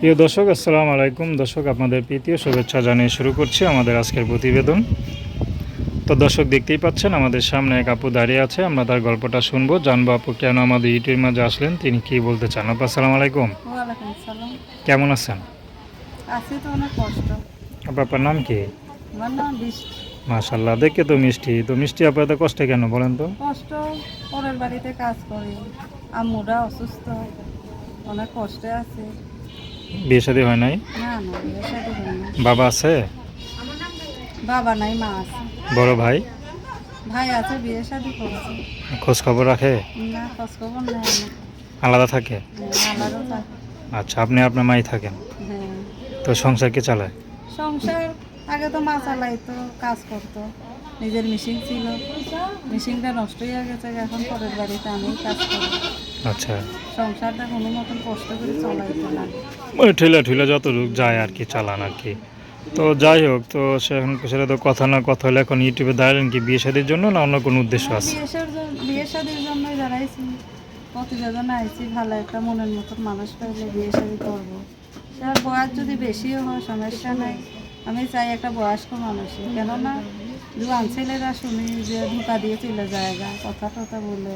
প্রিয় দর্শক আসসালামু আলাইকুম। দর্শক আপনাদের প্রীতীয় শুভেচ্ছা জানিয়ে শুরু করছি আমাদের আজকের প্রতিবেদন। তো দর্শক দেখতেই পাচ্ছেন আমাদের সামনে এক আপু দাঁড়িয়ে আছে। আমরা তার গল্পটা শুনব। জানব আপু কেন আমাদের ইউটিউবের মাঝে আসলেন? তিনি কি বলতে চান? আপু আসসালামু আলাইকুম। কেমন আছেন? আছি তো অনেক কষ্ট। আপু আপনার নাম কি? আমার নাম বৃষ্টি মাশাল্লাহ দেখে তো মিষ্টি। তো মিষ্টি আপু এত কষ্টে কেন বলেন তো? কষ্ট পরের বাড়িতে কাজ করি। আম্মুরা অসুস্থ। অনেক কষ্টে আছে। বিয়ে শাদী হয় নাই? বাবা আছে? বাবা নাই মা আছে। বড় ভাই? ভাই আছে বিয়ে শাদী করেছে। খোঁজ খবর রাখে? না খোঁজ খবর নেই আলাদা থাকে? হ্যাঁ, আলাদা থাকে। আচ্ছা আপনি আপনার মাই থাকেন। হ্যাঁ। তো সংসার কে চালায়? সংসার আগে তো মা চালাইতো কাজ করতো। নিজের মেশিন ছিল। মেশিনটা নষ্ট হয়ে গেছে এখন পরের বাড়িতে আমি কাজ করি। আচ্ছা। সংসারটা কোনো মতন কষ্ট করে চলাইতে লাগে মানে ঠেলা ঠেলা যতটুকু যায় আর কি চালান আর কি। তো যাই হোক তো সে এখন সেটা তো কথা না কথা হলে এখন ইউটিউবে দাঁড়ালেন কি বিয়ে শাদির জন্য না অন্য কোনো উদ্দেশ্য আছে? জন্য বিয়ে শাদির জন্যই দাঁড়াইছি। প্রতিবেদন আইছি ভালো একটা মনের মতন মানুষ পাইলে বিয়ে শাদি করব। তার বয়স যদি বেশিও হয় সমস্যা নাই। আমি চাই একটা বয়স্ক মানুষই কেননা জুয়ান ছেলেরা শুনি যে ধোকা দিয়ে চলে যায় কথা টথা বলে।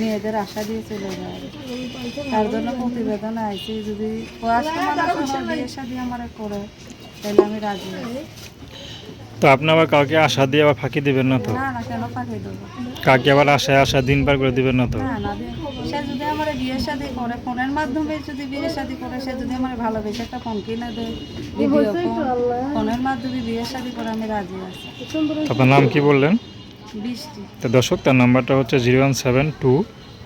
মেয়েদের আশা দিয়ে চলে যায়। তার জন্য প্রতিবেদন আইছি যদি মানুষ আমার করে তাহলে আমি রাজি। আছি। তো আপনি আবার কাউকে আশা দিয়ে আবার ফাঁকি দিবেন না তো? না না কেন পাঠিয়ে দেবো? কাকে আবার আশায় আশা দিন পার করে দিবেন না তো? সে যদি আমার বিয়ে শাদী করে ফোনের মাধ্যমে যদি বিয়ে শাদী করে সে যদি আমার ভালোবেসে একটা ফোন কিনে দেয় ভিডিও ফোনের মাধ্যমে বিয়ে শাদী করে আমি রাজি আছি। আপনার নাম কি বললেন? তো দর্শক, তার নাম্বারটা হচ্ছে zero one seven two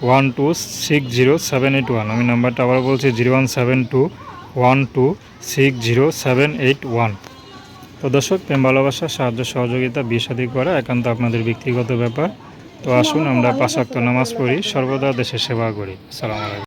one two six zero seven eight one. আমি নাম্বারটা আবার বলছি, zero one seven two one two six zero seven eight one. তো দর্শক, প্রেম, ভালোবাসা, সাহায্য, সহযোগিতা, বিয়ে শাদী করা একান্ত আপনাদের ব্যক্তিগত ব্যাপার। তো আসুন, আমরা পাঁচ ওয়াক্ত নামাজ পড়ি, সর্বদা দেশের সেবা করি। সালাম আলাইকুম।